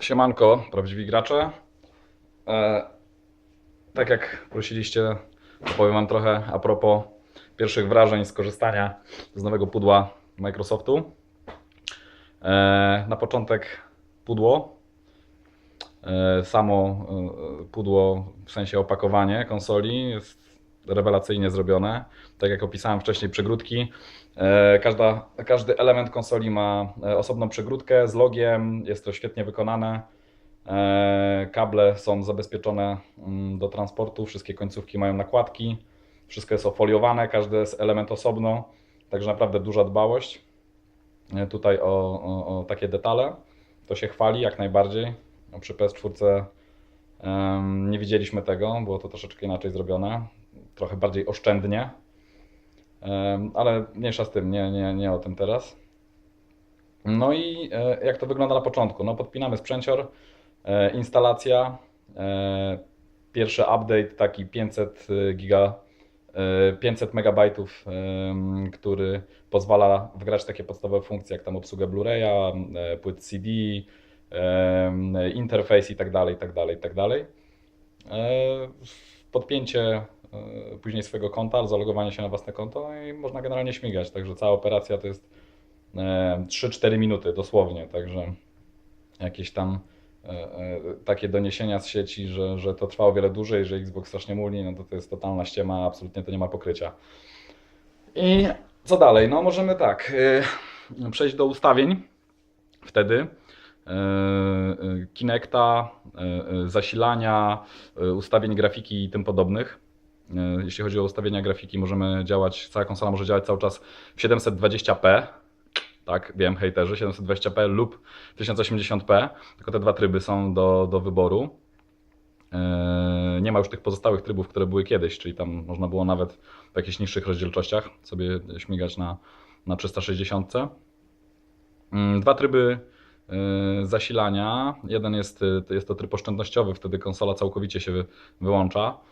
Siemanko, prawdziwi gracze. E, tak jak prosiliście, opowiem Wam trochę a propos pierwszych wrażeń z korzystania z nowego pudła Microsoftu. E, na początek pudło. E, samo e, pudło, w sensie opakowanie konsoli jest rewelacyjnie zrobione. Tak jak opisałem wcześniej, przegródki. E, Każda, każdy element konsoli ma e, osobną przegródkę z logiem, jest to świetnie wykonane. E, Kable są zabezpieczone mm, do transportu, wszystkie końcówki mają nakładki, wszystko jest ofoliowane, każdy jest element osobno, także naprawdę duża dbałość tutaj o, o, o takie detale. To się chwali jak najbardziej. No, Przy PS4 em, nie widzieliśmy tego, było to troszeczkę inaczej zrobione, trochę bardziej oszczędnie. Ale mniejsza z tym, nie, nie, nie o tym teraz. No i e, jak to wygląda na początku? No podpinamy sprzęcior, e, instalacja, e, pierwszy update taki 500 giga, e, 500 megabajtów, który pozwala wgrać takie podstawowe funkcje jak tam obsługę Blu-raya, płyt CD, interfejs i tak dalej, tak dalej, tak dalej. Podpięcie później swojego konta, zalogowanie się na własne konto no i można generalnie śmigać. Także cała operacja to jest e, 3-4 minuty dosłownie. Także jakieś tam e, e, takie doniesienia z sieci, że, że to trwa o wiele dłużej, że Xbox strasznie muli, no to to jest totalna ściema, absolutnie to nie ma pokrycia. I co dalej? No możemy tak, e, przejść do ustawień wtedy. E, e, Kinecta, e, e, zasilania, e, ustawień grafiki i tym podobnych. E, Jeśli chodzi o ustawienia grafiki, możemy działać, cała konsola może działać cały czas w 720p. Tak, wiem, hejterzy, 720p lub 1080p. Tylko te dwa tryby są do, do wyboru. E, Nie ma już tych pozostałych trybów, które były kiedyś, czyli tam można było nawet w jakichś niższych rozdzielczościach sobie śmigać na, na 360. Mm, Dwa tryby y, zasilania. Jeden jest, jest to tryb oszczędnościowy, wtedy konsola całkowicie się wy- wyłącza e,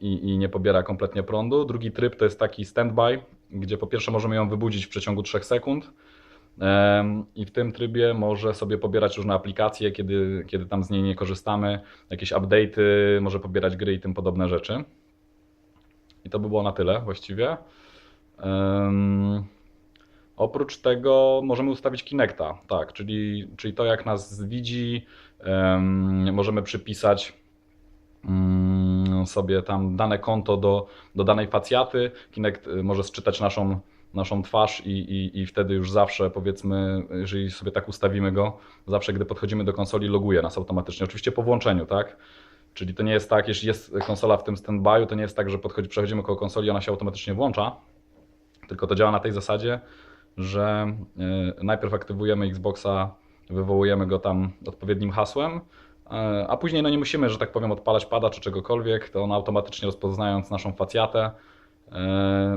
i, i nie pobiera kompletnie prądu. Drugi tryb to jest taki standby, gdzie po pierwsze możemy ją wybudzić w przeciągu 3 sekund. I w tym trybie może sobie pobierać różne aplikacje, kiedy, kiedy tam z niej nie korzystamy, jakieś update'y, może pobierać gry i tym podobne rzeczy. I to by było na tyle właściwie. Em, Oprócz tego możemy ustawić Kinecta, tak, czyli, czyli to jak nas widzi, em, możemy przypisać mm, sobie tam dane konto do, do danej facjaty. Kinect y, może sczytać naszą, naszą twarz i, i, i wtedy już zawsze, powiedzmy, jeżeli sobie tak ustawimy go, zawsze gdy podchodzimy do konsoli, loguje nas automatycznie. Oczywiście po włączeniu, tak? Czyli to nie jest tak, jeśli jest konsola w tym standby'u, to nie jest tak, że podchodzi, przechodzimy koło konsoli ona się automatycznie włącza, tylko to działa na tej zasadzie, że y, najpierw aktywujemy Xboxa, wywołujemy go tam odpowiednim hasłem, a później no nie musimy, że tak powiem, odpalać pada czy czegokolwiek, to on automatycznie rozpoznając naszą facjatę, y,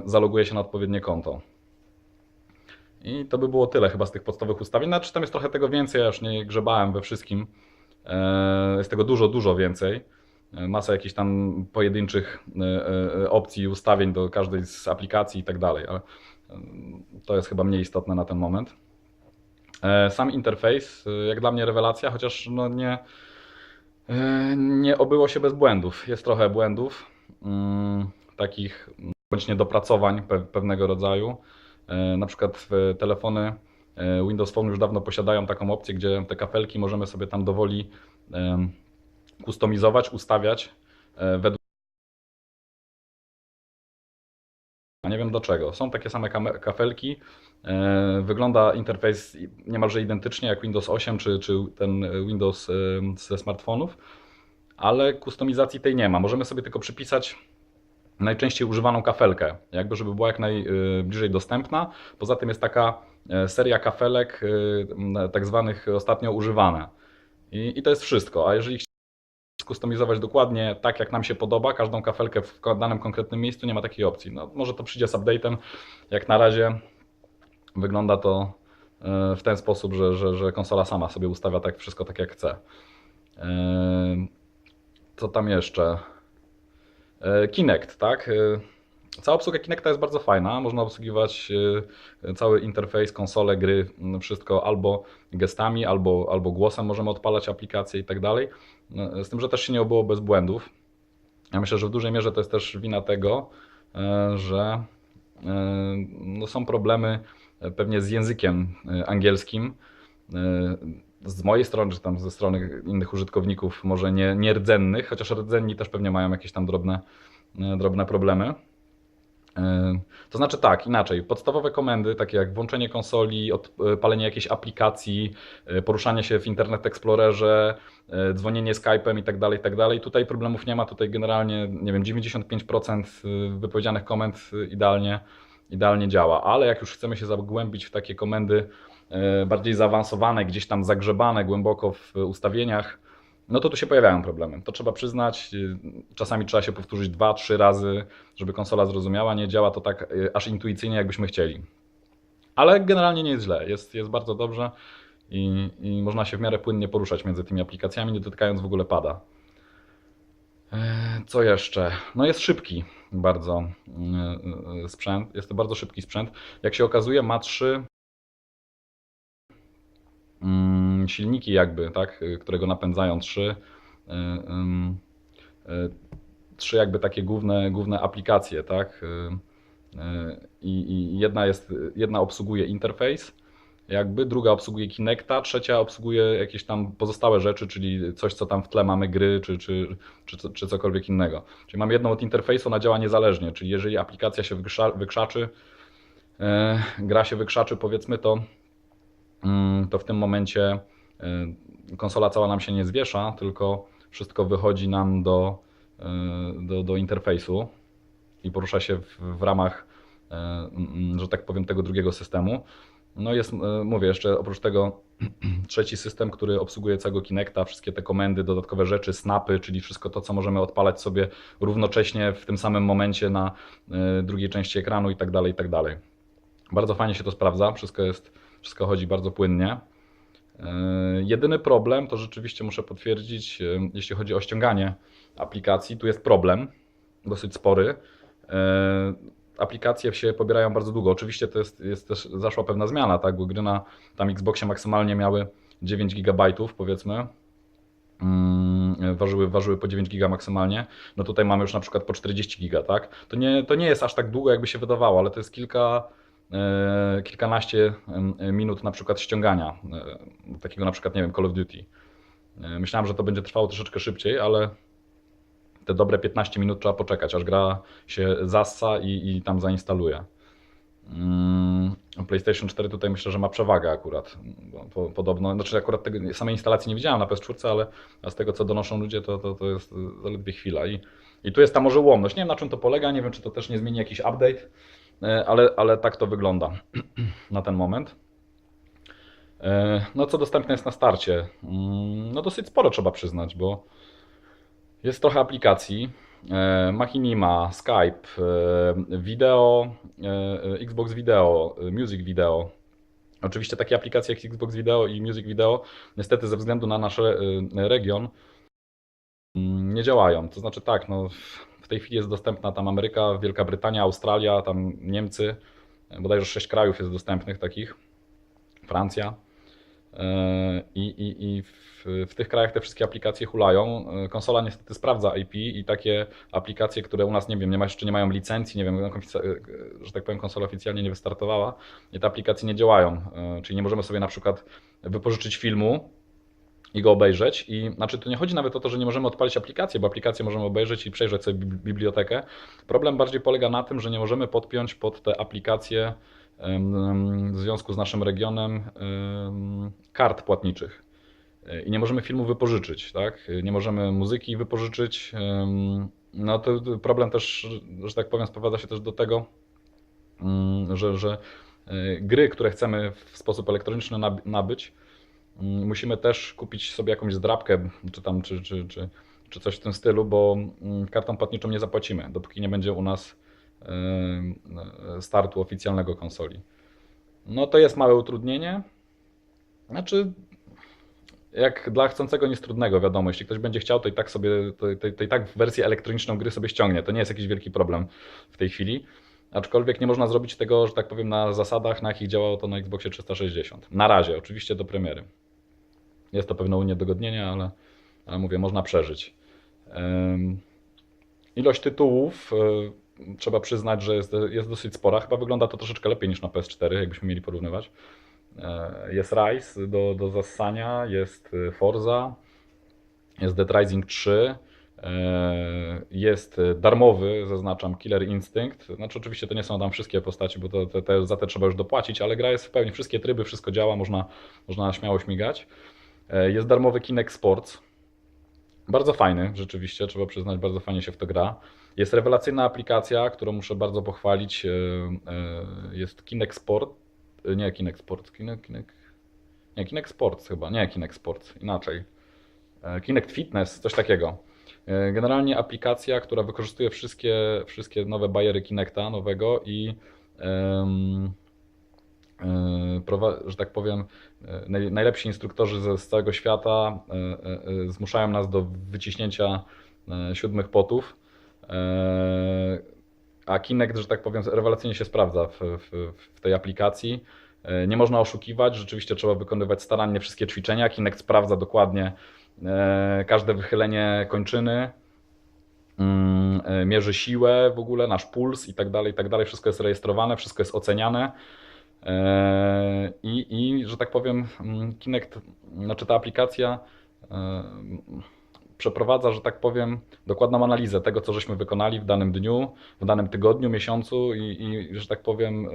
zaloguje się na odpowiednie konto. I to by było tyle chyba z tych podstawowych ustawień. Znaczy tam jest trochę tego więcej, ja już nie grzebałem we wszystkim. E, Jest tego dużo, dużo więcej. E, Masa jakichś tam pojedynczych e, e, opcji, ustawień do każdej z aplikacji i tak dalej, ale e, to jest chyba mniej istotne na ten moment. E, Sam interfejs, e, jak dla mnie rewelacja, chociaż no nie, e, nie obyło się bez błędów. Jest trochę błędów, mm, takich bądź niedopracowań pe- pewnego rodzaju. E, Na przykład telefony e, Windows Phone już dawno posiadają taką opcję, gdzie te kafelki możemy sobie tam dowoli kustomizować, ustawiać e, według. Nie wiem do czego. Są takie same kafelki. E, Wygląda interfejs niemalże identycznie jak Windows 8 czy, czy ten e, Windows e, ze smartfonów, ale kustomizacji tej nie ma. Możemy sobie tylko przypisać najczęściej używaną kafelkę, jakby żeby była jak najbliżej dostępna. Poza tym jest taka e, seria kafelek, e, tak zwanych ostatnio używane. I, I to jest wszystko. A jeżeli skustomizować dokładnie tak, jak nam się podoba, każdą kafelkę w danym konkretnym miejscu, nie ma takiej opcji. No, może to przyjdzie z update'em. Jak na razie wygląda to e, w ten sposób, że, że, że konsola sama sobie ustawia tak wszystko tak, jak chce. E, Co tam jeszcze? E, Kinect, tak? Cała obsługa Kinecta jest bardzo fajna. Można obsługiwać e, cały interfejs, konsolę, gry, m, wszystko albo gestami, albo, albo głosem możemy odpalać aplikacje i tak dalej. E, Z tym, że też się nie obyło bez błędów. Ja myślę, że w dużej mierze to jest też wina tego, e, że no są problemy pewnie z językiem angielskim. Z mojej strony, czy tam ze strony innych użytkowników, może nie, nie rdzennych, chociaż rdzenni też pewnie mają jakieś tam drobne, drobne problemy. E, To znaczy tak, inaczej. Podstawowe komendy, takie jak włączenie konsoli, odpalenie jakiejś aplikacji, e, poruszanie się w Internet Explorerze, e, dzwonienie Skype'em i tak dalej, i tak dalej. Tutaj problemów nie ma. Tutaj generalnie, nie wiem, 95% wypowiedzianych komend e, idealnie, idealnie działa. Ale jak już chcemy się zagłębić w takie komendy e, bardziej zaawansowane, gdzieś tam zagrzebane głęboko w ustawieniach, no to tu się pojawiają problemy. To trzeba przyznać. y, Czasami trzeba się powtórzyć dwa, trzy razy, żeby konsola zrozumiała. Nie działa to tak y, aż intuicyjnie, jakbyśmy chcieli. Ale generalnie nie jest źle. Jest, jest bardzo dobrze i, i można się w miarę płynnie poruszać między tymi aplikacjami, nie dotykając w ogóle pada. E, Co jeszcze? No jest szybki bardzo y, sprzęt. Jest to bardzo szybki sprzęt. Jak się okazuje, ma trzy mm, silniki jakby, tak, y, które go napędzają, trzy, y, y, trzy jakby takie główne, główne aplikacje, tak, i, i jedna jest, jedna obsługuje interfejs, jakby, druga obsługuje Kinecta, trzecia obsługuje jakieś tam pozostałe rzeczy, czyli coś, co tam w tle mamy gry, czy, czy, czy, czy cokolwiek innego. Czyli mamy jedną od interfejsu, ona działa niezależnie, czyli jeżeli aplikacja się wykrza- wykrzaczy, e, gra się wykrzaczy powiedzmy, to mm, to w tym momencie konsola cała nam się nie zwiesza, tylko wszystko wychodzi nam do, y, do, do interfejsu i porusza się w, w ramach, y, że tak powiem, tego drugiego systemu. No jest, y, mówię jeszcze, oprócz tego trzeci system, który obsługuje całego Kinecta, wszystkie te komendy, dodatkowe rzeczy, snapy, czyli wszystko to, co możemy odpalać sobie równocześnie w tym samym momencie na y, drugiej części ekranu i tak dalej, i tak dalej. Bardzo fajnie się to sprawdza, wszystko jest, wszystko chodzi bardzo płynnie. Yy, Jedyny problem to rzeczywiście muszę potwierdzić, yy, jeśli chodzi o ściąganie aplikacji, tu jest problem dosyć spory. Yy, Aplikacje się pobierają bardzo długo. Oczywiście to jest, jest też zaszła pewna zmiana, tak, bo gry na tam Xboxie maksymalnie miały 9 GB powiedzmy. Mm, Ważyły, ważyły po 9 giga maksymalnie. No tutaj mamy już na przykład po 40 giga, tak? To nie, to nie jest aż tak długo, jakby się wydawało, ale to jest kilka, e, kilkanaście e, minut na przykład ściągania. e, Takiego na przykład, nie wiem, Call of Duty. E, Myślałem, że to będzie trwało troszeczkę szybciej, ale te dobre 15 minut trzeba poczekać, aż gra się zassa i, i tam zainstaluje. Mm, PlayStation 4 tutaj myślę, że ma przewagę akurat. Podobno, znaczy akurat tego, samej instalacji nie widziałem na PS4, ale z tego co donoszą ludzie, to, to, to jest zaledwie chwila. I, I tu jest ta może ułomność. Nie wiem na czym to polega, nie wiem czy to też nie zmieni jakiś update, e, ale, ale tak to wygląda na ten moment. E, No co dostępne jest na starcie? Mm, No dosyć sporo trzeba przyznać, bo jest trochę aplikacji. E, Machinima, Skype, e, wideo, e, Xbox Video, e, Music Video. Oczywiście takie aplikacje jak Xbox Video i Music Video, niestety ze względu na nasz e, region, mm, nie działają. To znaczy tak, no, w tej chwili jest dostępna tam Ameryka, Wielka Brytania, Australia, tam Niemcy, bodajże sześć krajów jest dostępnych takich, Francja. E, I, i, i w, w tych krajach te wszystkie aplikacje hulają. E, Konsola niestety sprawdza IP i takie aplikacje, które u nas nie wiem, nie ma, jeszcze nie mają licencji, nie wiem, e, że tak powiem, konsola oficjalnie nie wystartowała i te aplikacje nie działają. Czyli nie możemy sobie na przykład wypożyczyć filmu i go obejrzeć. I znaczy, tu nie chodzi nawet o to, że nie możemy odpalić aplikacji, bo aplikację możemy obejrzeć i przejrzeć sobie bibli- bibliotekę. Problem bardziej polega na tym, że nie możemy podpiąć pod te aplikacje w związku z naszym regionem em, kart płatniczych. I nie możemy filmu wypożyczyć, tak? Nie możemy muzyki wypożyczyć. No to problem też, że tak powiem, sprowadza się też do tego, mm, że, że e, gry, które chcemy w sposób elektroniczny nab- nabyć, musimy też kupić sobie jakąś zdrabkę, czy tam, czy, czy, czy, czy coś w tym stylu, bo mm, kartą płatniczą nie zapłacimy, dopóki nie będzie u nas e, startu oficjalnego konsoli. No to jest małe utrudnienie. Znaczy, jak dla chcącego nic trudnego, wiadomo, jeśli ktoś będzie chciał, to i tak sobie, to, to, to i tak wersję elektroniczną gry sobie ściągnie. To nie jest jakiś wielki problem w tej chwili. Aczkolwiek nie można zrobić tego, że tak powiem, na zasadach, na jakich działało to na Xboxie 360. Na razie, oczywiście do premiery. Jest to pewne uniedogodnienie, ale, ale mówię, można przeżyć. Ilość tytułów, y, trzeba przyznać, że jest, jest dosyć spora. Chyba wygląda to troszeczkę lepiej niż na PS4, jakbyśmy mieli porównywać. E, Jest Rise do, do zassania, jest y, Forza, jest Dead Rising 3, e, jest darmowy, zaznaczam, Killer Instinct. Znaczy oczywiście to nie są tam wszystkie postaci, bo to, za te trzeba już dopłacić, ale gra jest w pełni, wszystkie tryby, wszystko działa, można, można śmiało śmigać. E, Jest darmowy Kinect Sports, bardzo fajny, rzeczywiście, trzeba przyznać, bardzo fajnie się w to gra. Jest rewelacyjna aplikacja, którą muszę bardzo pochwalić. e, e, Jest Kinect Sport. Nie Kinect Sport, Kinect, Kinect, nie, Kinect Sports chyba, nie Kinect Sports, inaczej. Kinect Fitness, coś takiego. Generalnie aplikacja, która wykorzystuje wszystkie, wszystkie nowe bajery Kinecta nowego i że tak powiem, e, naj, najlepsi instruktorzy z całego świata e, e, e, zmuszają nas do wyciśnięcia e, siódmych potów. E, A Kinect, że tak powiem, rewelacyjnie się sprawdza w, w, w tej aplikacji. E, Nie można oszukiwać, rzeczywiście trzeba wykonywać starannie wszystkie ćwiczenia. Kinect sprawdza dokładnie e, każde wychylenie kończyny, mm, e, mierzy siłę w ogóle, nasz puls i tak dalej, i tak dalej. Wszystko jest rejestrowane, wszystko jest oceniane. E, I, I, że tak powiem, mm, Kinect, znaczy ta aplikacja e, przeprowadza, że tak powiem, dokładną analizę tego, co żeśmy wykonali w danym dniu, w danym tygodniu, miesiącu i, i że tak powiem,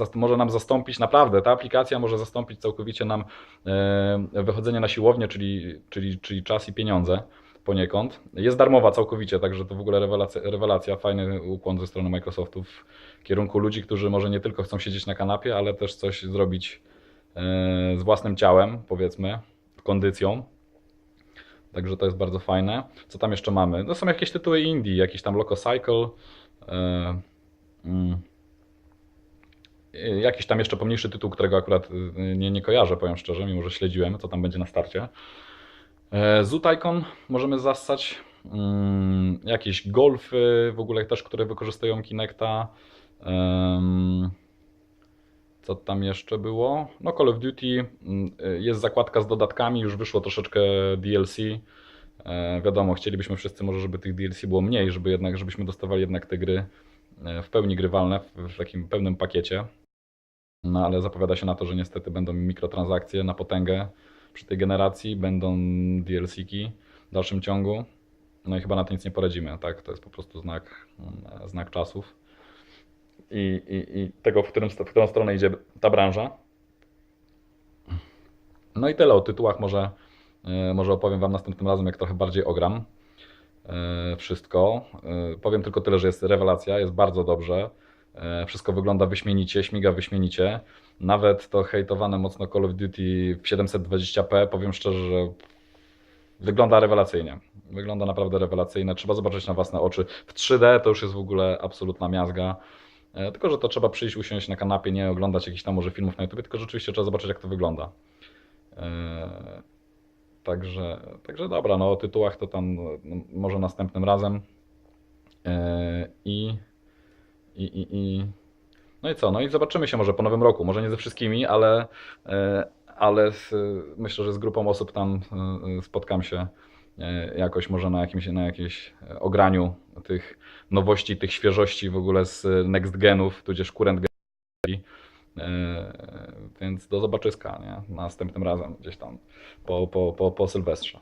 e, może nam zastąpić, naprawdę, ta aplikacja może zastąpić całkowicie nam wychodzenie na siłownię, czyli, czyli, czyli czas i pieniądze poniekąd. Jest darmowa całkowicie, także to w ogóle rewelacja, rewelacja fajny ukłon ze strony Microsoftu w kierunku ludzi, którzy może nie tylko chcą siedzieć na kanapie, ale też coś zrobić e, z własnym ciałem, powiedzmy, kondycją. Także to jest bardzo fajne. Co tam jeszcze mamy? No są jakieś tytuły indie, jakiś tam Loco Cycle. E, mm, e, jakiś tam jeszcze pomniejszy tytuł, którego akurat nie, nie kojarzę, powiem szczerze, mimo że śledziłem, co tam będzie na starcie. E, Zoo Tycoon możemy zassać. Mm, jakieś golfy w ogóle też, które wykorzystują Kinecta. Co tam jeszcze było? No Call of Duty. mm, y, Jest zakładka z dodatkami, już wyszło troszeczkę DLC. E, wiadomo, chcielibyśmy wszyscy może, żeby tych DLC było mniej, żeby jednak, żebyśmy dostawali jednak te gry e, w pełni grywalne, w takim pełnym pakiecie. No ale zapowiada się na to, że niestety będą mikrotransakcje na potęgę przy tej generacji, będą DLC-ki w dalszym ciągu. No i chyba na to nic nie poradzimy, tak? To jest po prostu znak, mm, znak czasów. I, i, i tego, w, którym, w którą stronę idzie ta branża. No i tyle o tytułach. Może, e, może opowiem Wam następnym razem, jak trochę bardziej ogram e, wszystko. E, Powiem tylko tyle, że jest rewelacja, jest bardzo dobrze. E, Wszystko wygląda wyśmienicie, śmiga wyśmienicie. Nawet to hejtowane mocno Call of Duty w 720p, powiem szczerze, że wygląda rewelacyjnie. Wygląda naprawdę rewelacyjnie. Trzeba zobaczyć na własne oczy. W 3D to już jest w ogóle absolutna miazga. E, Tylko, że to trzeba przyjść, usiąść na kanapie, nie oglądać jakichś tam może filmów na YouTube, tylko rzeczywiście trzeba zobaczyć, jak to wygląda. E, Także, także dobra, no o tytułach to tam no, może następnym razem. I, i, i, i no i co? No i zobaczymy się może po nowym roku. Może nie ze wszystkimi, ale, e, ale z, myślę, że z grupą osób tam e, spotkam się e, jakoś może na jakimś, na jakimś ograniu tych nowości, tych świeżości w ogóle z next genów, tudzież current genów. Więc do zobaczyska, nie? Następnym razem gdzieś tam po, po, po, po Sylwestrze.